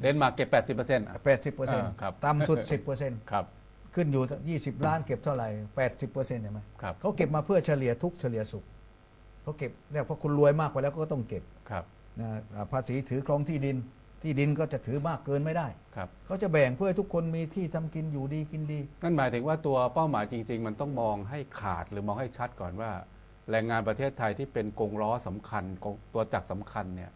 เดนมาร์กเก็บ 80%เปอร์เซ็นต์แปดสิบเปอร์เซ็นต์ครับ ต่ำสุดสิบเปอร์เซ็นต์ครับ ขึ้นอยู่ยี่สิบล้านเก็บเท่าไหร่แปดสิบเปอร์เซ็นต์เห็นไหมครับ เขาเก็บมาเพื่อเฉลี่ยทุกข์เฉลี่ยสุขเขาเก็บเนี่ยเพราะคุณรวยมากไปแล้วก็ต้องเก็บครับ นะอ่าภาษีถือครองที่ดิน ที่ดินก็จะถือมากเกินไม่ได้ ครับ เขาจะแบ่งเพื่อให้ทุกคนมีที่ทำกินอยู่ดีกินดี นั่นหมายถึงว่าตัวเป้าหมายจริง ๆ มันต้องมองให้ขาดหรือมองให้ชัดก่อนว่า แรงงานประเทศไทยที่เป็นกงล้อสำคัญกงตัวจักรสำคัญเนี่ย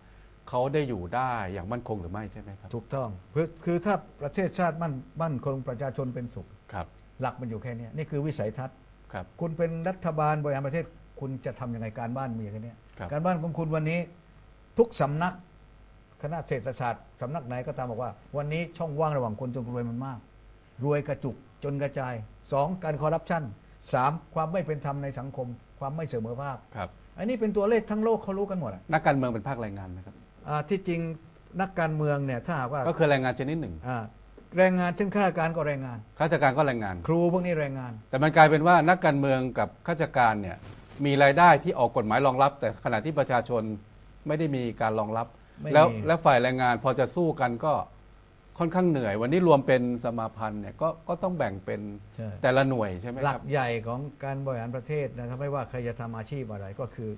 เขาได้อยู่ได้อย่างมั่นคงหรือไม่ใช่ไหมครับถูกต้องคือคือถ้าประเทศชาติมั่นมั่นคงประชาชนเป็นสุข ครับหลักมันอยู่แค่เนี้ยนี่คือวิสัยทัศน์ ครับ คุณเป็นรัฐบาลบริหารประเทศคุณจะทำยังไงการบ้านมีแค่เนี้ยครับ การบ้านของคุณวันนี้ทุกสำนักคณะเศรษฐศาสตร์สำนักไหนก็ตามบอกว่า วันนี้ช่องว่างระหว่างคนจนรวยมันมาก รวยกระจุกจนกระจายสองการคอร์รัปชันสามความไม่เป็นธรรมในสังคม ความไม่เสมอภาค ครับ อันนี้เป็นตัวเลขทั้งโลกเขารู้กันหมดอะ นักการเมืองเป็นภาคแรงงานไหมครับ อ่าที่จริงนักการเมืองเนี่ยถ้าหากว่าก็คือแรงงานชนิดหนึ่งอ่าแรงงานเช่นข้าราชการก็แรงงาน ข้าราชการก็แรงงาน ครูพวกนี้แรงงาน แต่มันกลายเป็นว่านักการเมืองกับข้าราชการเนี่ยมีรายได้ที่ออกกฎหมายรองรับ แต่ขณะที่ประชาชนไม่ได้มีการรองรับ ไม่มี แล้วและฝ่ายแรงงานพอจะสู้กันก็ค่อนข้างเหนื่อย วันนี้รวมเป็นสมาพันธ์เนี่ยก็ก็ต้องแบ่งเป็นใช่แต่ละหน่วยใช่ไหมหคลัรักบ ใหญ่ของการบริหารประเทศนะครับ ไม่ว่าใครจะทำอาชีพอะไรก็คือ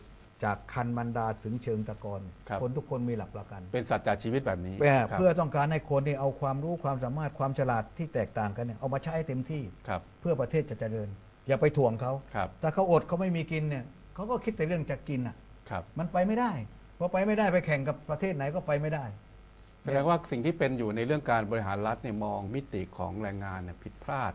จากคันมันดาถึงเชิงตะกอนครับ คนทุกคนมีหลักประกันเป็นสัจจะชีวิตแบบนี้เพื่อครับเพื่อต้องการให้คนนี่เอาความรู้ความสามารถความฉลาดที่แตกต่างกันเนี่ยเอามาใช้ให้เต็มที่ ครับเพื่อประเทศจะเจริญ อย่าไปถ่วงเขาครับถ้าเขาอดเขาไม่มีกินเนี่ยเขาก็คิดแต่เรื่องจะกินอะ ครับมันไปไม่ได้พอไปไม่ได้ไปแข่งกับประเทศไหนก็ไปไม่ได้ แสดงว่าสิ่งที่เป็นอยู่ในเรื่องการบริหารรัฐเนี่ยมองมิติของแรงงานเนี่ยผิดพลาด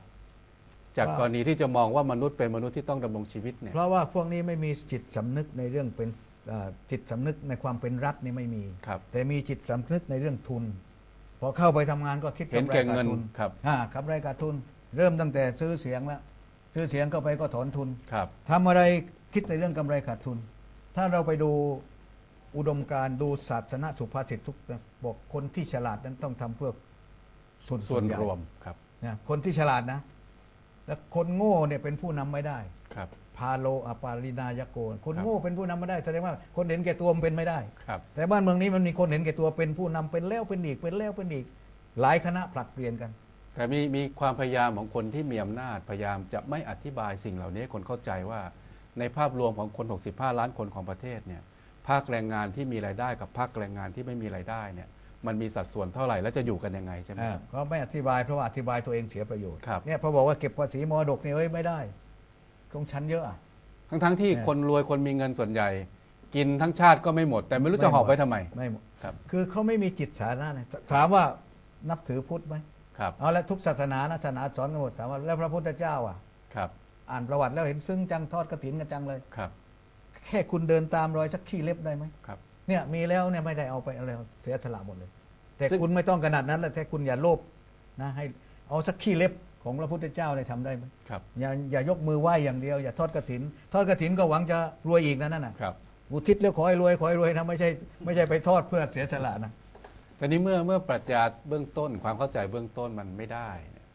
จากว่ากรณีที่จะมองว่ามนุษย์เป็นมนุษย์ที่ต้องดำรงชีวิตเนี่ยเพราะว่าพวกนี้ไม่มีจิตสำนึกในเรื่องเป็นเอ่อจิตสำนึกในความเป็นรัฐนี่ไม่มีครับแต่มีจิตสำนึกในเรื่องทุน พอเข้าไปทำงานก็คิดเห็นกำไรแก่ขาเงิดนทุนครับอ่าครับไรขาดทุน เริ่มตั้งแต่ซื้อเสียงแล้ว ซื้อเสียงเข้าไปก็ถอนทุนครับทำอะไรคิดในเรื่องกำไรขาดทุน ถ้าเราไปดูอุดมการณ์ดูศาสนาสุภาษิตทุกบอกคนที่ฉลาดนั้นต้องทำเพื่อส่วนส่วนใหญ่รวมครับนะคนที่ฉลาดนะ แล้วคนโง่เนี่ยเป็นผู้นำไม่ได้ครับพาโลอปารินายโกคนครับโง่เป็นผู้นำไม่ได้แสดงว่าคนเห็นแก่ตัวมันเป็นไม่ได้ครับแต่บ้านเมืองนี้มันมีคนเห็นแก่ตัวเป็นผู้นำเป็นแล้วเป็นอีกเป็นแล้วเป็นอีก หลายคณะผลัดเปลี่ยนกัน แต่มีมีความพยายามของคนที่มีอำนาจพยายามจะไม่อธิบายสิ่งเหล่านี้ให้คนเข้าใจว่า ในภาพรวมของคน 65 ล้านคนของประเทศเนี่ยภาคแรงงานที่มีรายได้กับภาคแรงงานที่ไม่มีรายได้เนี่ย มันมีสัดส่วนเท่าไหร่แล้วจะอยู่กันยังไงใช่ไหมอ่าครับก็ไม่อธิบายเพราะว่าอธิบายตัวเองเสียประโยชน์ครับ เนี่ยพอบอกว่าเก็บภาษีมรดกเนี่ยเอ้ยไม่ได้ของฉันเยอะอะ ทั้งทั้งๆที่เนี่ย คนรวยคนมีเงินส่วนใหญ่ กินทั้งชาติก็ไม่หมด แต่ไม่รู้จะหอบไว้ทำไม ไม่หมดครับ คือเขาไม่มีจิตสาธารณะนะถามว่านับถือพุทธไหมครับเอาละทุกศาสนานะศาสนาสอนกันหมดถามว่าแล้วพระพุทธเจ้าอะ ครับอ่านประวัติแล้วเห็นซึ้งจังทอดกระถินกันจังเลย ครับแค่คุณเดินตามรอยสักขี้เล็บได้ไหมครับ เนี่ยมีแล้วเนี่ยไม่ได้เอาไปอะไรเสียสละหมดเลย แต่ซึ่งคุณไม่ต้องขนาดนั้นแหละแต่คุณอย่าโลภนะให้เอาสักขี้เล็บของพระพุทธเจ้าเนี่ยทำได้ไหมครับอย่าอย่ายกมือไหว้อย่างเดียว อย่าทอดกระถิน ทอดกระถินก็หวังจะรวยอีกนะนั่นน่ะครับอุทิศแล้วขอให้รวยขอให้รวยนะไม่ใช่ไม่ใช่ไปทอดเพื่อเสียสละนะตอนนี้เมื่อเมื่อปรัชญาเบื้องต้นความเข้าใจเบื้องต้นมันไม่ได้เนี่ย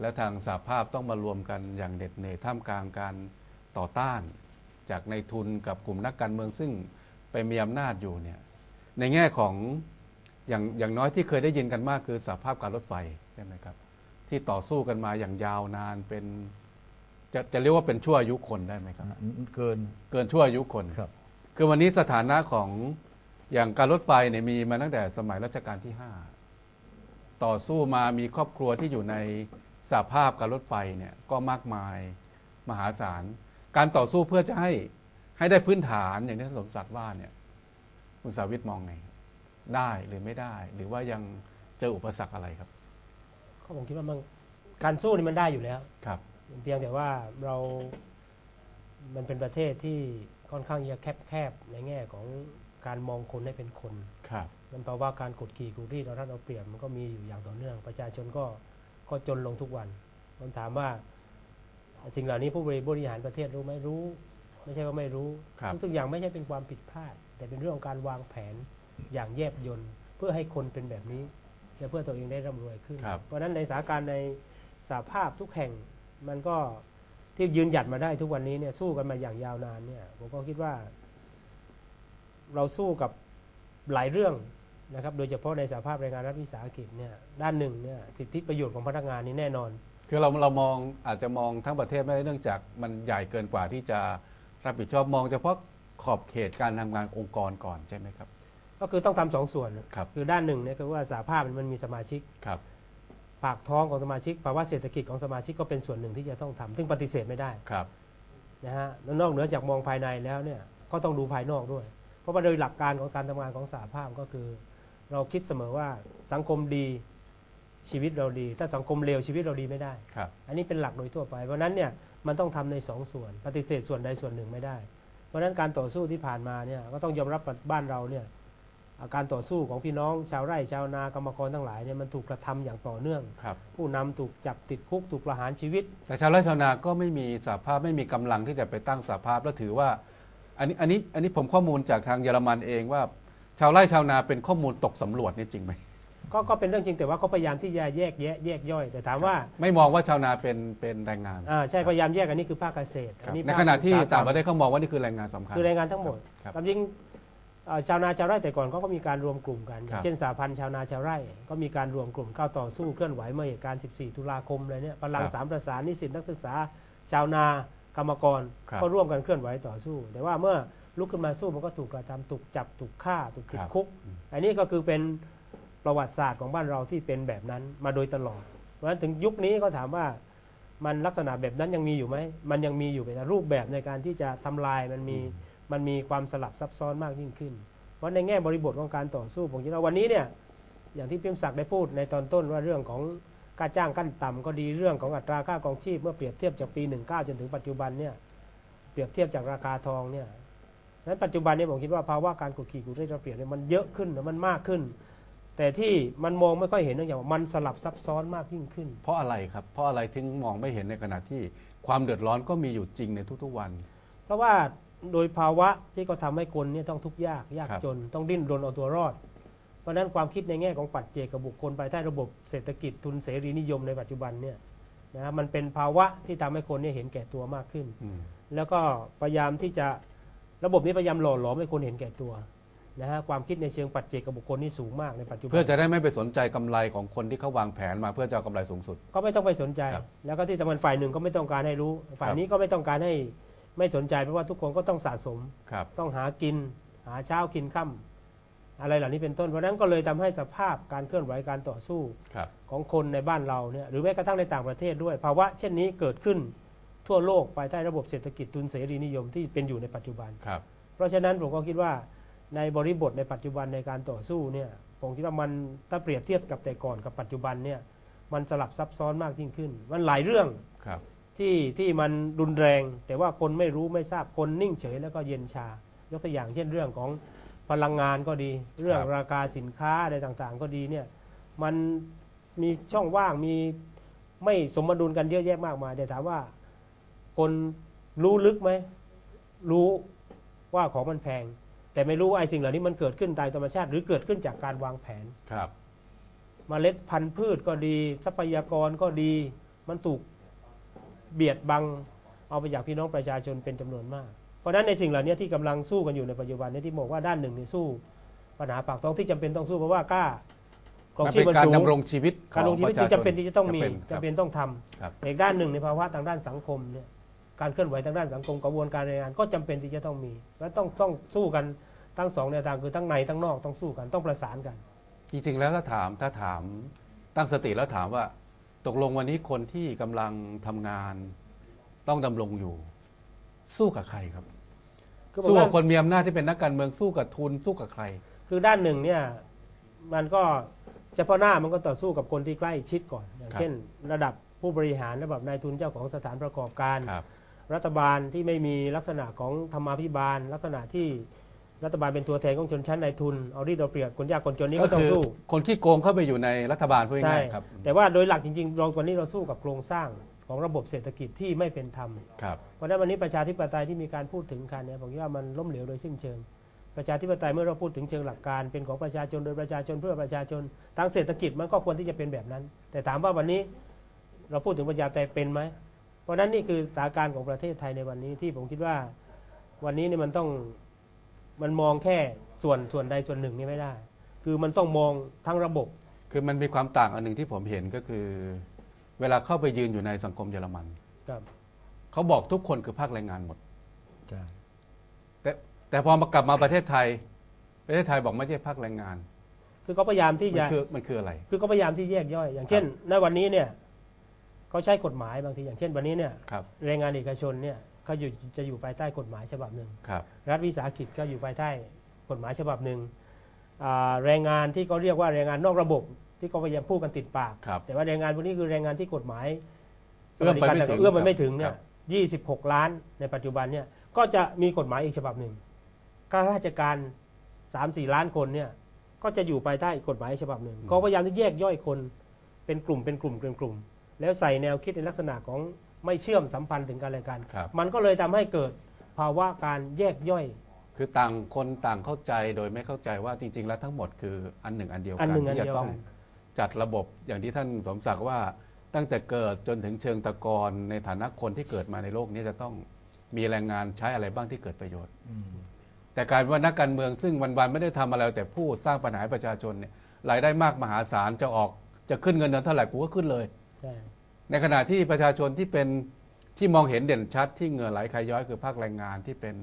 และทางสาภาพต้องมารวมกันอย่างเด็ดเหนื่อยท่ามกลางการต่อต้าน จากในทุนกับกลุ่มนักการเมืองซึ่งไปมีอำนาจอยู่เนี่ยในแง่ของ อย่างอย่างน้อยที่เคยได้ยินกันมากคือสาภาพการรถไฟใช่ไหมครับ ที่ต่อสู้กันมาอย่างยาวนานเป็น จะจะเรียกว่าเป็นชั่วอายุคนได้ไหมครับ เกินเกินชั่วอายุคนครับ คือวันนี้สถานะของอย่างการรถไฟเนี่ยมีมาตั้งแต่สมัยรัชกาลที่ 5 ต่อสู้มามีครอบครัวที่อยู่ในสาภาพการรถไฟเนี่ยก็มากมายมหาศาล การต่อสู้เพื่อจะให้ให้ได้พื้นฐานอย่างที่ท่านสมศักดิ์ว่าเนี่ยคุณสาวิตมองไงครับ ได้หรือไม่ได้ หรือว่ายังเจออุปสรรคอะไรครับก็ผมคิดว่ามันการสู้นี่มันได้อยู่แล้วครับ เพียงแต่ว่าเรา มันเป็นประเทศที่ค่อนข้างจะแคบๆในแง่ของการมองคนให้เป็นคนครับมันแปลว่าการกดขี่กูรีดเราท่านเอาเปรียบมันก็มีอยู่อย่างต่อเนื่อง ประชาชนก็ก็จนลงทุกวันผมถามว่าสิ่งเหล่านี้ผู้บริหารประเทศรู้ไหมรู้ ไม่ใช่ว่าไม่รู้ครับทุกๆอย่างไม่ใช่เป็นความผิดพลาด แต่เป็นเรื่องของการวางแผน อย่างแยบยลเพื่อให้คนเป็นแบบนี้ และเพื่อตัวเองได้ร่ำรวยขึ้น ครับ เพราะฉะนั้นในสถานการณ์ในสหภาพทุกแห่งมันก็ที่ยืนหยัดมาได้ทุกวันนี้เนี่ยสู้กันมาอย่างยาวนานเนี่ยผมก็คิดว่า เราสู้กับหลายเรื่องนะครับ โดยเฉพาะในสหภาพแรงงานรัฐวิสาหกิจเนี่ยด้านหนึ่งเนี่ยสิทธิประโยชน์ของพนักงานนี่แน่นอน คือเราเรามองอาจจะมองทั้งประเทศไม่ได้เนื่องจากมันใหญ่เกินกว่าที่จะรับผิดชอบมองเฉพาะขอบเขตการทำงานองค์กรก่อนใช่ไหมครับ ก็คือต้องทำสองส่วนครับ คือด้านหนึ่งเนี่ยคือว่าสหภาพมันมีสมาชิกครับ ปากท้องของสมาชิกภาวะเศรษฐกิจของสมาชิกก็เป็นส่วนหนึ่งที่จะต้องทำซึ่งปฏิเสธไม่ได้ครับ นะฮะแล้วนอกเหนือจากมองภายในแล้วเนี่ยก็ต้องดูภายนอกด้วย เพราะว่าโดยหลักการของการทำงานของสหภาพก็คือ เราคิดเสมอว่าสังคมดีชีวิตเราดี ถ้าสังคมเลวชีวิตเราดีไม่ได้ ครับ อันนี้เป็นหลักโดยทั่วไป เพราะฉะนั้นเนี่ยมันต้องทำในสองส่วน ปฏิเสธส่วนใดส่วนหนึ่งไม่ได้ เพราะฉะนั้นการต่อสู้ที่ผ่านมาเนี่ยก็ต้องยอมรับว่าบ้านเราเนี่ยอ่า การต่อสู้ของพี่น้องชาวไร่ชาวนากรรมกรทั้งหลายเนี่ยมันถูกกระทำอย่างต่อเนื่องครับผู้นำถูกจับติดคุกถูกประหารชีวิต แต่ชาวไร่ชาวนาก็ไม่มีสหภาพไม่มีกำลังที่จะไปตั้งสหภาพแล้วถือว่าอันนี้อันนี้อันนี้ผมข้อมูลจากทางเยอรมันเองว่า ชาวไร่ชาวนาเป็นข้อมูลตกสำรวจนี่จริงไหมก็ก็เป็นเรื่องจริงแต่ว่าก็พยายามที่จะแยกแยะแยกย่อย แต่ถามว่า ไม่มองว่าชาวนาเป็นเป็นแรงงานอ่าใช่พยายามแยกอันนี้คือภาคเกษตรครับอันี้ในภคขณะที่อุตสหกมต่างประเทศเขามองว่านี่คือแรงงานสำคัญคือแรงงานทั้งหมดครับความจริงเอ่อชาวนาชาวไร่แต่ก่อนเขาก็มีการรวมกลุ่มกันอครัย่างบเช่นสาพันธ์ชาวนาชาวไร่ ก็มีการรวมกลุ่มเข้าต่อสู้เคลื่อนไหวเมื่อเหตุการณ์ 14 ตุลาคมอะไรเนี่ยพลังครับสามประสานนิสิตนักศึกษา ชาวนากรรมกร ครับ ก็ร่วมกันเคลื่อนไหวต่อสู้ แต่ว่าเมื่อลุกขึ้นมาสู้มันก็ถูกกระทำถูกจับถูกฆ่าถูกติดครับคุกอืมอันนี้ก็คือเป็นประวัติศาสตร์ของบ้านเราที่เป็นแบบนั้นมาโดยตลอด เพราะฉะนั้นถึงยุคนี้ก็ถามว่ามันลักษณะแบบนั้นยังมีอยู่ไหม มันยังมีอยู่แต่รูปแบบในการที่จะทำลายมันมี มันมีความสลับซับซ้อนมากยิ่งขึ้น เพราะในแง่บริบทของการต่อสู้ผมคิดว่าวันนี้เนี่ยอย่างที่พิมพ์ศักดิ์ได้พูดในตอนต้นว่าเรื่องของค่าจ้างขั้นต่ำก็ดีเรื่องของอัตราค่าครองชีพเมื่อเปรียบเทียบจากปี 19 จนถึงปัจจุบันเนี่ยเปรียบเทียบจากราคาทองเนี่ยนั้นปัจจุบันเนี่ยผมคิดว่าภาวะการกดขี่กูได้เราเปรียบเนี่ยมันเยอะขึ้นมันมากขึ้น แต่ที่มันมองไม่ค่อยเห็นเนื่องจากว่ามันสลับซับซ้อนมากยิ่งขึ้น เพราะอะไรครับเพราะอะไรถึงมองไม่เห็นในขณะที่ความเดือดร้อนก็มีอยู่จริงในทุกๆวัน เพราะว่า โดยภาวะที่เขาทำให้คนเนี่ยต้องทุกข์ยากยากครับ จน ต้องดิ้นรนเอาตัวรอด เพราะฉะนั้นความคิดในแง่ของปัจเจกกับบุคคลภายใต้ระบบเศรษฐกิจทุนเสรีนิยมในปัจจุบันเนี่ยนะมันเป็นภาวะที่ทำให้คนเนี่ยเห็นแก่ตัวมากขึ้น อืม แล้วก็พยายามที่จะระบบนี้พยายามหล่อหลอมให้คนเห็นแก่ตัวนะฮะความคิดในเชิงปัจเจกกับบุคคลนี่สูงมากในปัจจุบัน เพื่อจะได้ไม่ไปสนใจกำไรของคนที่เขาวางแผนมาเพื่อจะเอากำไรสูงสุด ก็ไม่ต้องไปสนใจ ครับแล้วก็ที่สำคัญฝ่ายหนึ่งก็ไม่ต้องการให้รู้ ฝ่ายครับนี้ก็ไม่ต้องการให้ ไม่สนใจเพราะว่าทุกคนก็ต้องสะสม ครับ ต้องหากิน หาเช้ากินค่ำอะไรเหล่านี้เป็นต้นเพราะฉะนั้นก็เลยทำให้สภาพการเคลื่อนไหวการต่อสู้ครับ ของคนในบ้านเราเนี่ยหรือแม้กระทั่งในต่างประเทศด้วย ภาวะเช่นนี้เกิดขึ้นทั่วโลกภายใต้ระบบเศรษฐกิจทุนเสรีนิยมที่เป็นอยู่ในปัจจุบัน ครับ เพราะฉะนั้นผมก็คิดว่าในบริบทในปัจจุบันในการต่อสู้เนี่ยผมคิดว่ามันถ้าเปรียบเทียบกับแต่ก่อนกับปัจจุบันเนี่ยมันสลับซับซ้อนมากยิ่งขึ้น มันหลายเรื่อง ครับ ที่ที่มันรุนแรง แต่ว่าคนไม่รู้ไม่ทราบคนนิ่งเฉยแล้วก็เย็นชา ยกตัวอย่างเช่นเรื่องของพลังงานก็ดี เรื่องครับราคาสินค้าอะไรต่างๆ ก็ดีเนี่ยมันมีช่องว่างมีไม่สมดุลกันเยอะแยะมากมายแต่ถามว่าคนรู้ลึกไหมรู้ว่าของมันแพง แต่ไม่รู้ว่าไอ้สิ่งเหล่านี้มันเกิดขึ้นตามธรรมชาติ หรือเกิดขึ้นจากการวางแผนครับเมล็ดพันธุ์พืชก็ดี ทรัพยากรก็ดี มันถูก เบียดบังเอาไปจากพี่น้องประชาชนเป็นจำนวนมาก เพราะฉะนั้นในสิ่งเหล่านี้ที่กำลังสู้กันอยู่ในปัจจุบันเนี้ที่บอกว่าด้านหนึ่งนี่สู้ ปัญหาปากท้องที่จำเป็นต้องสู้เพราะว่ากล้าของมันชีพเป็นมันการสูงดำรงชีวิตขการลองงชีปวิตระชาที่ชจำเป็นที่จะต้องมีครับจำเป็นต้องทำครับแต่อีกด้านหนึ่งในภาวะทางด้านสังคมเนี่ยการเคลื่อนไหวทางด้านสังคมกระบวนการแรงงานก็จำเป็นที่จะต้องมี และต้องต้องสู้กันทั้งสองแนวทางคือทั้งในทั้งนอกต้องสู้กันต้องประสานกัน จริงๆแล้วถ้าถามถ้าถามตั้งสติแล้วถามว่า ตกลงวันนี้คนที่กำลังทำงาน ต้องดำรงอยู่ สู้กับใครครับ คือผมสู้ว่ากับคนมีอำนาจที่เป็นนักการเมืองสู้กับทุนสู้กับใคร คือด้านหนึ่งเนี่ยมันก็เฉพาะหน้ามันก็ต่อสู้กับคนที่ใกล้ชิดก่อนอย่างครับ เช่น ระดับผู้บริหารระดับนายทุนเจ้าของสถานประกอบการ ครับ รัฐบาลที่ไม่มีลักษณะของธรรมาภิบาล ลักษณะที่ รัฐบาลเป็นตัวแทนของชนชั้นนายทุนเอาดีเอาเปรียบคนยากคนจนนี้ก็ต้องสู้ คนขี้โกงเข้าไปอยู่ในรัฐบาลพูดใช่ง่ายๆครับแต่ว่าโดยหลักจริงๆเราวันนี้เราสู้กับโครงสร้างของระบบเศรษฐกิจที่ไม่เป็นธรรมครับเพราะฉะนั้นวันนี้ประชาธิปไตยที่มีการพูดถึงกันเนี่ยผมคิดว่ามันล้มเหลวโดยสิ้นเชิง ประชาธิปไตยเมื่อเราพูดถึงเชิงหลักการ เป็นของประชาชนโดยประชาชนเพื่อประชาชนทางเศรษฐกิจมันก็ควรที่จะเป็นแบบนั้น แต่ถามว่าวันนี้เราพูดถึงประชาธิปไตยเป็นไหมเพราะฉะนั้นนี่คือสถานการณ์ของประเทศไทยในวันนี้ที่ผมคิดว่า วันนี้เนี่ยมันต้อง มันมองแค่ส่วนส่วนใดส่วนหนึ่งนี่ไม่ได้ คือมันต้องมองทั้งระบบ คือมันมีความต่างอันหนึ่งที่ผมเห็นก็คือ เวลาเข้าไปยืนอยู่ในสังคมเยอรมันครับเขาบอกทุกคนคือภาคแรงงานหมด ใช่ แต่แต่พอมากลับมาประเทศไทย ประเทศไทยบอกไม่ใช่ภาคแรงงาน คือเขาพยายามที่มันจะคือมันคืออะไร คือเขาพยายามที่แยกย่อย อย่างเช่นในวันนี้เนี่ยเขาใช้กฎหมายบางทีอย่างเช่นวันนี้เนี่ยครับ แรงงานเอกชนเนี่ย เขาอยู่จะอยู่ภายใต้กฎหมายฉบับหนึ่ง ครับ รัฐวิสาหกิจก็อยู่ภายใต้กฎหมายฉบับหนึ่งอ่าแรงงานที่เขาเรียกว่าแรงงานนอกระบบ ที่เขาพยายามพูดกันติดปาก ครับ แต่ว่าแรงงานพวกนี้คือแรงงานที่กฎหมายเอื้อมไปไม่ถึงเอื้อมไปไม่ถึงคเนี่รัยบ26ล้านในปัจจุบันเนี่ยก็จะมีกฎหมายอีกฉบับหนึ่งข้าราชการ3-4ล้านคนเนี่ยก็จะอยู่ภายใต้อีกกฎหมายฉบับหนึ่งเขาพยายามที่แยกย่อยคนเป็นกลุ่มเป็นกลุ่มเป็นกลุ่ม แล้วใส่แนวคิดในลักษณะของ ไม่เชื่อมสัมพันธ์ถึงกันและกัน ครับ มันก็เลยทำให้เกิดภาวะการแยกย่อย คือต่างคนต่างเข้าใจโดยไม่เข้าใจว่าจริง ๆ แล้วทั้งหมดคืออันหนึ่งอันเดียวอักันนหนึ่งอันที่เดีจะยวต้องกันจัดระบบอย่างที่ท่านสมศักดิ์ว่าตั้งแต่เกิดจนถึงเชิงตะกอนในฐานะคนที่เกิดมาในโลกนี้จะต้องมีแรงงานใช้อะไรบ้างที่เกิดประโยชน์ อืมแต่กลารว่านักการเมืองซึ่งวันๆไม่ได้ทำอะไรแต่พูดสร้างปัญหาให้ประชาชนเนี่ยรายได้มากมหาศาลจะออกจะขึ้นเงินเดือนเท่าไหร่กูก็ขึ้นเลย ใช่ ในขณะที่ประชาชนที่เป็นที่มองเห็นเด่นชัด ที่เหงื่อไหลใครย้อยคือภาคแรงงานที่เป็น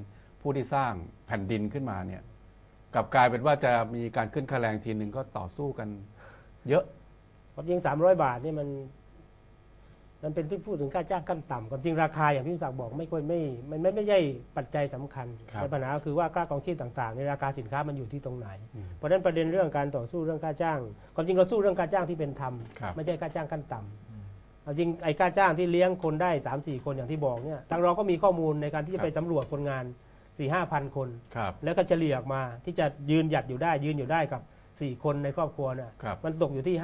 ผู้ที่สร้างแผ่นดินขึ้นมาเนี่ยกลับกลายเป็นว่าจะมีการขึ้นค่าแรงทีหนึ่งก็ต่อสู้กัน เยอะความจริง 300 บาทนี่มันมันเป็นที่พูดถึงค่าจ้างขั้นต่ำความจริงราคาอย่างพี่วิศักดิ์บอกไม่ค่อยไม่ไม่ไม่ไม่ใช่ปัจจัยสำคัญครับแต่ปัญหาคือว่าค่าครองชีพต่างๆ ในราคาสินค้ามันอยู่ที่ตรงไหนอืมเพราะฉะนั้นประเด็นเรื่องการต่อสู้เรื่องค่าจ้าง ความจริงเราสู้เรื่องค่าจ้างที่เป็นธรรมครับไม่ใช่ค่าจ้างขั้นต่ำเอา จริงไอ้ค่าจ้างที่เลี้ยงคนได้ 3 4 คนอย่างที่บอกเนี่ยทางเราก็มีข้อมูลในการที่จะไปสำรวจคนงาน 4 5พันคน ครับ แล้วก็เฉลี่ยออกมาที่จะยืนหยัดอยู่ได้ยืนอยู่ได้กับ 4 คนในครอบครัวเนี่ยครับ มันตกอยู่ที่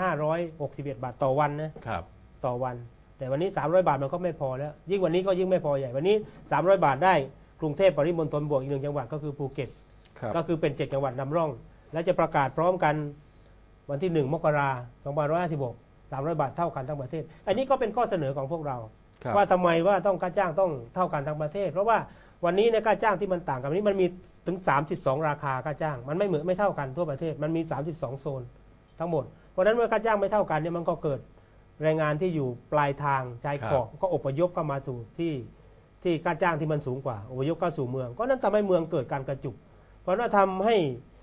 561 บาทต่อวันนะครับ ต่อวัน แต่วันนี้ 300 บาทมันก็ไม่พอแล้ว ยิ่งวันนี้ก็ยิ่งไม่พอใหญ่ วันนี้ 300 บาทได้กรุงเทพปริมณฑลบวกอีกหนึ่งจังหวัดก็คือภูเก็ต ครับ ก็คือเป็น 7 จังหวัดนำร่อง และจะประกาศพร้อมกันวันที่ 1 มกราคม2556 300 บาทเท่ากันทั้งประเทศ อันนี้ก็เป็นข้อเสนอของพวกเราครับว่าทำไมว่าต้องค่าจ้างต้องเท่ากันทั้งประเทศ เพราะว่าวันนี้ในยค่าจ้างที่มันต่างกันวันนี้มันมีถึง 32 ราคาค่าจ้าง มันไม่เหมือนไม่เท่ากันทั่วประเทศมันมี 32 โซนทั้งหมดเพราะฉะนั้นเมื่อค่าจ้างไม่เท่ากันเนี่ยมันก็เกิดแรงงานที่อยู่ปลายทางชายขอบก็อพยพเข้ามาสู่ที่ที่ค่าจ้างที่มันสูงกว่าอพยพเข้าสู่เมือง ก็นั่นทำให้เมืองเกิดการกระจุก เพราะว่าทำให้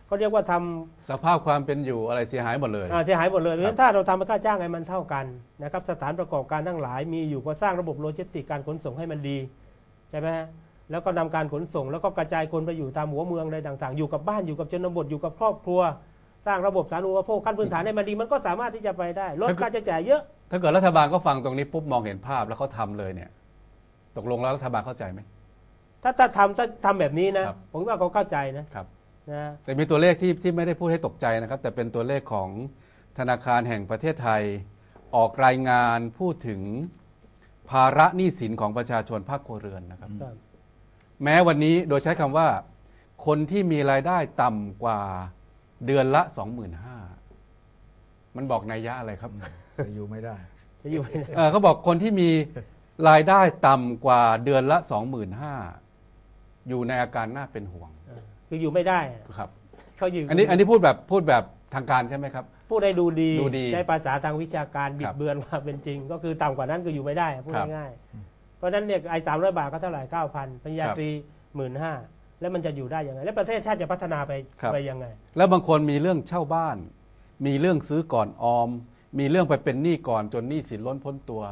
เขาเรียกว่าทำสภาพความเป็นอยู่อะไรเสียหายหมดเลยอ่าเสียหายหมดเลยเพราะฉะนั้นถ้าเราทำให้ค่าจ้างให้มันเท่ากันนะครับสถานประกอบการทั้งหลายมีอยู่ก็สร้างระบบโลจิสติกการขนส่งให้มันดีใช่ไหมฮะแล้วก็นำการขนส่ง แล้วก็กระจายคนไปอยู่ตามหัวเมืองอะไรต่าง ๆ อยู่กับบ้านอยู่กับชนบทอยู่กับครอบครัว สร้างระบบสาธารณูปโภคขั้นพื้นฐานให้มันดีมันก็สามารถที่จะไปได้ลดค่าใช้จ่ายเยอะ ถ้าเกิดรัฐบาลก็ฟังตรงนี้ปุ๊บมองเห็นภาพแล้วเขาทำเลยเนี่ย ตกลงแล้วรัฐบาลเข้าใจไหมถ้าถ้าทำถ้าทำแบบนี้นะครับผมว่าเขาเข้าใจนะครับ นะแต่มีตัวเลขที่ที่ไม่ได้พูดให้ตกใจนะครับ แต่เป็นตัวเลขของธนาคารแห่งประเทศไทย ออกรายงานพูดถึงภาระหนี้สินของประชาชนภาคครัวเรือนนะครับ ครับแม้วันนี้โดยใช้คำว่า คนที่มีรายได้ต่ำกว่าเดือนละ 25,000มันบอกนัยยะอะไรครับจะอยู่ไม่ได้ จะอยู่ไม่ได้ เอ่อเขาบอกคนที่มีรายได้ต่ำกว่าเดือนละ 25,000อยู่ในอาการน่าเป็นห่วง คืออยู่ไม่ได้อะครับ เขาอยู่อันนี้อันนี้พูดแบบพูดแบบทางการใช่ไหมครับ พูดให้ดูดีดูดีใช้ภาษาทางวิชาการบิครัดบเบือนความเป็นจริง ก็คือต่ำกว่านั้นคืออยู่ไม่ได้พูดครับง่ายๆเพราะฉะนั้นเนี่ยไอ้สามร้อยบาทก็เท่าไหร่เก้าพันปริญญาครับตรีหมื่นห้าแล้วมันจะอยู่ได้ยังไง แล้วประเทศชาติจะพัฒนาไปครับไปยังไง แล้วบางคนมีเรื่องเช่าบ้าน มีเรื่องซื้อก่อนออม มีเรื่องไปเป็นหนี้ก่อนจนหนี้สินล้นพ้นตัว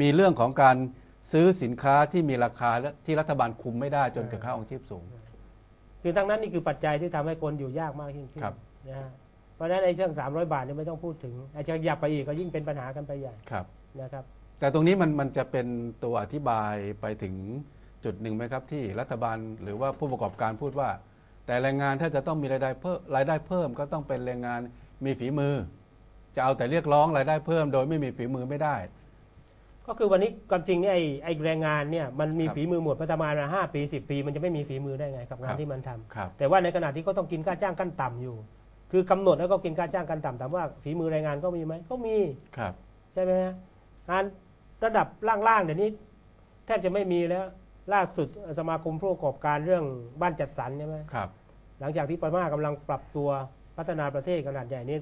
มีเรื่องของการซื้อสินค้าที่มีราคาและที่รัฐบาลคุมไม่ได้จนเกิดค่าของชีพสูง คือทั้งนั้นนี่คือปัจจัยที่ทำให้คนอยู่ยากมากยิ่งขึ้นครับนะฮะเพราะฉะนั้นไอ้เรื่องสามร้อยบาทเนี่ยไม่ต้องพูดถึงไอ้จะหยับไปอีกก็ยิ่งเป็นปัญหากันไปใหญ่ครับนะครับแต่ตรงนี้มันมันจะเป็นตัวอธิบายไปถึงจุดหนึ่งไหมครับ ที่รัฐบาลหรือว่าผู้ประกอบการพูดว่า แต่แรงงานถ้าจะต้องมีรายได้เพิ่มรายได้เพิ่มก็ต้องเป็นแรงงานมีฝีมือ จะเอาแต่เรียกร้องรายได้เพิ่ม โดยไม่มีฝีมือไม่ได้ ก็คือวันนี้ความจริงเนี่ยไอ้ไอ้แรงงานเนี่ยมันมีครับฝีมือหมดพัฒนามาห้าปีสิบปี มันจะไม่มีฝีมือได้ไงกับงาครันบที่มันทำครับ แต่ว่าในขณะที่ก็ต้องกินค่าจ้างขั้นต่ำอยู่ คือกำหนดแล้วก็กินค่าจ้างขั้นต่ำถามว่าฝีมือแรงงานก็มีไหมก็มีครับ ใช่ไหมฮะงานระดับล่างๆเดี๋ยวนี้ แทบจะไม่มีแล้วล่าสุดสมาคมผู้ประกอบการเรื่องบ้านจัดสรรใช่ไหมครับ หลังจากที่พม่ากำลังปรับตัวพัฒนาประเทศขนาดใหญ่นี้